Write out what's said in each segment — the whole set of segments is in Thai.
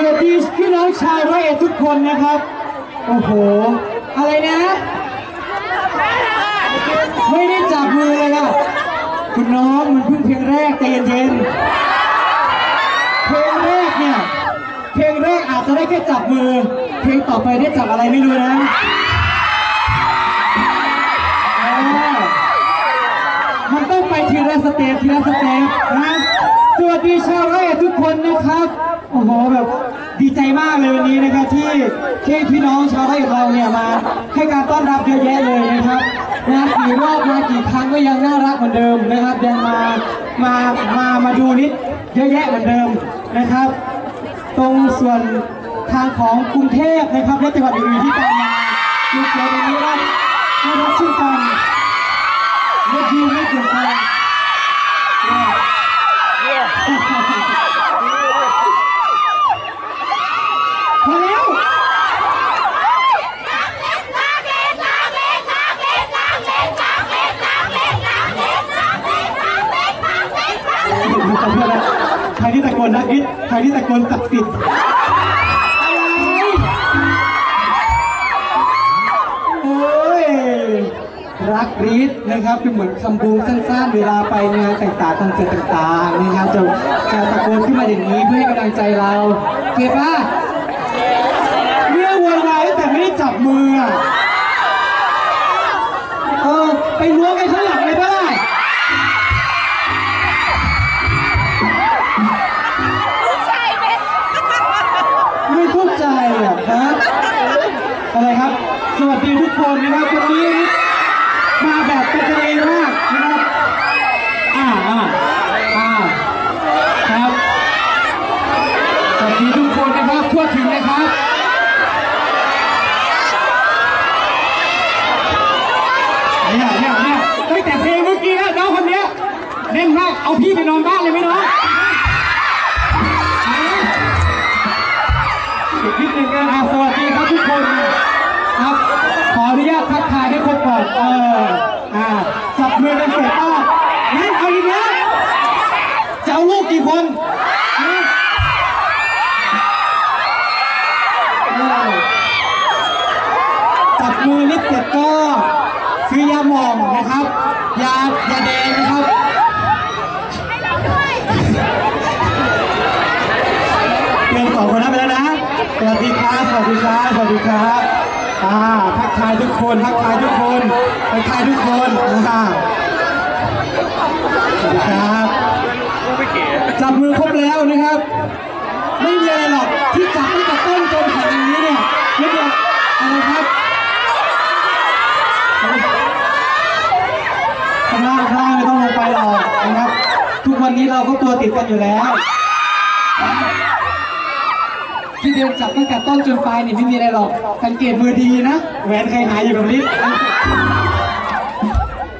สวัสดีพี่น้องชาวร้อยเอ็ดทุกคนนะครับ โอ้โห อะไรนะ ไม่ได้จับมือเลยอะคุณน้องมันเพิ่งเพลงแรกใจเย็นๆเพลงแรกเนี่ย เพลงแรกอาจจะได้แค่จับมือ เพลงต่อไปได้จับอะไรไม่รู้นะมันต้องไปทีละสเต็ปทีละสเต็ปนะ สวัสดีชาวไร่ทุกคนนะครับ โอ้โหแบบดีใจมากเลยวันนี้นะครับที่ที่พี่น้องชาวไร่เราเนี่ยมาให้การต้อนรับเยอะแยะเลยนะครับนะกี่รอบมากี่ครั้งก็ยังน่ารักเหมือนเดิมนะครับ ยังมามามามาดูนิดเยอะแยะเหมือนเดิมนะครับ ตรงส่วนทางของกรุงเทพนะครับและจังหวัดอื่นๆที่ตามมาดูเชียร์ตรงนี้ว่าน่ารักเช่นกันไม่ยืนไม่เกี่ยวกัน ขอโทษนะใครที่ตะโกนนักอิทใครที่ตะโกนศักดิ์สิทธิ์โอ้ยรักรีดนะครับเป็นเหมือนคำบูมสั้นๆ เวลาไปงานต่างๆคอนเสิร์ตต่างๆนะครับจะจะตะโกนขึ้นมาอย่างนี้เพื่อให้กำลังใจเราเก็บป่ะ วัสดีทุกคนนะครับทั่วถึงนะครับเนี่ยเนี่ยเนี่ยตั้งแต่เพลงเมื่อกี้นะน้องคนเนี้ยเล่นมากเอาพี่ไปนอนบ้านเลยไหมน้องอีกนิดนึงนะอะสวัสดีครับทุกคนครับขออนุญาตทักทายให้ครบก่อนเอออ่าจับมือกันเสร็จก็งั้นเอาอีกแล้วจะเอาลูกกี่คน นิดเสร็จก็ซื้อยาหมองนะครับ ยายาแดงนะครับเกินสองคนนั้นไปแล้วนะสวัสดีครับสวัสดีครับสวัสดีครับอ่าทักทายทุกคนทักทายทุกคนทักทายทุกคนนะสวัสดีครับจับมือครบแล้วนะครับ ไม่มีอะไรหรอกที่จับตั้งแต่ต้นจนถึงอันนี้เนี่ยไม่มีอะไรครับข้างล่างข้างล่างไม่ต้องลงไปหรอกนะครับ ทุก วันนี้เราก็ตัวติดกันอยู่แล้วพี่เดินจับตั้งแต่ต้นจนปลายนี่ไม่มีอะไรหรอก สังเกตมือดีนะแหวนใครหายอยู่กับลิฟ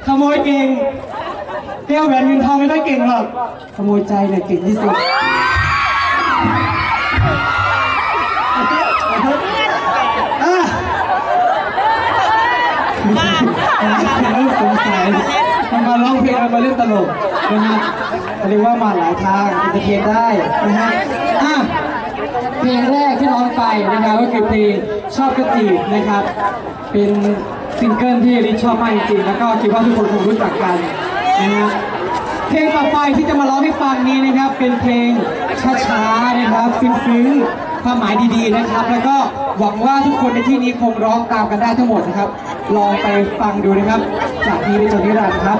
ขโมยเก่งเตี้ยวแหวนเงินทองไม่ได้เก่งหรอกขโมยใจเนี่ยเก่งที่สุด มาเพลงมันมาเล่นตลกนะฮะเรียกว่ามาหลายทางอินเตอร์เทนได้นะฮะอะเพลงแรกที่ร้องไปนะครับก็คือเพลงชอบกระจีบนะครับ เป็นซิงเกิลที่ริชชอบมากจริงๆแล้วก็คิดว่าทุกคนคงรู้จักกันนะฮะเพลงต่อไปที่จะมาร้องให้ฟังนี้นะครับ เป็นเพลงช้าๆนะครับซึ้งๆความหมายดีๆนะครับ แล้วก็หวังว่าทุกคนในที่นี้คงร้องตามกันได้ทั้งหมดนะครับ ลองไปฟังดูนะครับ จากนี้ไปจนนิรันดร์ครับ